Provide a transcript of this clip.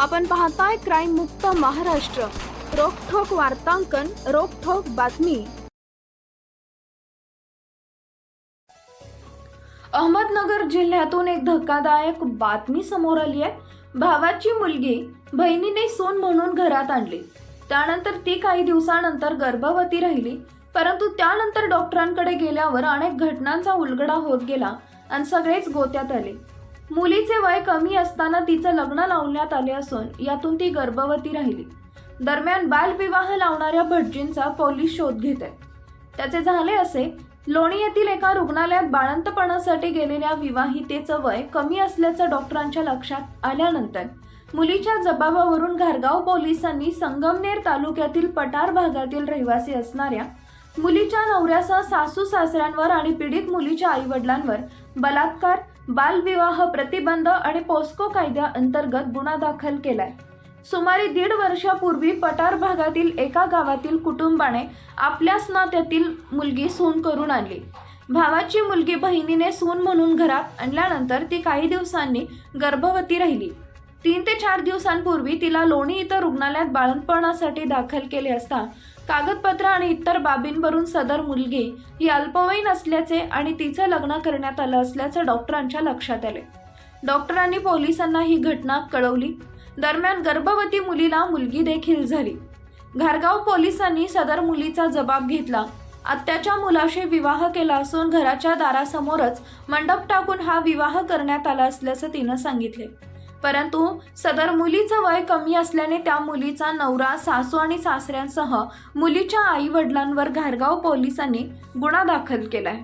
आपण पाहताय क्राईम मुक्त महाराष्ट्र. रोखोक वार्तांकन रोखोक बातमी. अहमदनगर जिल्ह्यातून एक धक्कादायक बातमी समोर आली आहे. भावाची मुलगी बहिणीने सून म्हणून घरात आणली. त्यानंतर ती काही दिवसानंतर गर्भवती राहिली. परंतु त्यानंतर डॉक्टरांकडे गेल्यावर अनेक घटनांचा उलगडा होत गेला आणि सगळेच गोत्यात आले. मुलीचे वय कमी असताना तिचं लग्न लावण्यात आले असून यातून ती गर्भवती राहिली. दरम्यान बालविवाह लावणाऱ्या भटजींचा पोलीस शोध घेत आहेत त्याचे झाले असे लोणी येथील एका रुग्णालयात बाळंतपणासाठी गेलेल्या विवाहितेचं वय कमी असल्याचं डॉक्टरांच्या लक्षात आल्यानंतर मुलीच्या जबाबावरून घारगाव पोलिसांनी संगमनेर तालुक्यातील पठार भागातील रहिवासी असणाऱ्या मुलीच्या नवऱ्यासह सासू सासऱ्यांवर आणि पीडित मुलीच्या आईवडिलांवर बलात्कार बालविवाह प्रतिबंध आणि पोस्को कायद्याअंतर्गत गुन्हा दाखल केलाय. सुमारे दीड वर्षापूर्वी पठार भागातील एका गावातील कुटुंबाने आपल्याच नात्यातील मुलगी सून करून आणली. भावाची मुलगी बहिणीने सून म्हणून घरात आणल्यानंतर ती काही दिवसांनी गर्भवती राहिली. तीन ते चार दिवसांपूर्वी तिला लोणी इथं रुग्णालयात बाळंतपणासाठी दाखल केले असता कागदपत्र आणि इतर बाबींवरून सदर मुलगी ही अल्पवयीन असल्याचे आणि तिचं लग्न करण्यात आलं असल्याचं डॉक्टरांच्या लक्षात आले. डॉक्टरांनी पोलिसांना ही घटना कळवली. दरम्यान गर्भवती मुलीला मुलगी देखील झाली. घारगाव पोलिसांनी सदर मुलीचा जबाब घेतला. आत्याच्या मुलाशी विवाह केला असून घराच्या दारासमोरच मंडप टाकून हा विवाह करण्यात आला असल्याचं तिनं सांगितले. परंतु सदर मुलीचं वय कमी असल्याने त्या मुलीचा नवरा सासू आणि सासऱ्यांसह मुलीच्या आई वडिलांवर घारगाव पोलिसांनी गुन्हा दाखल केलाय.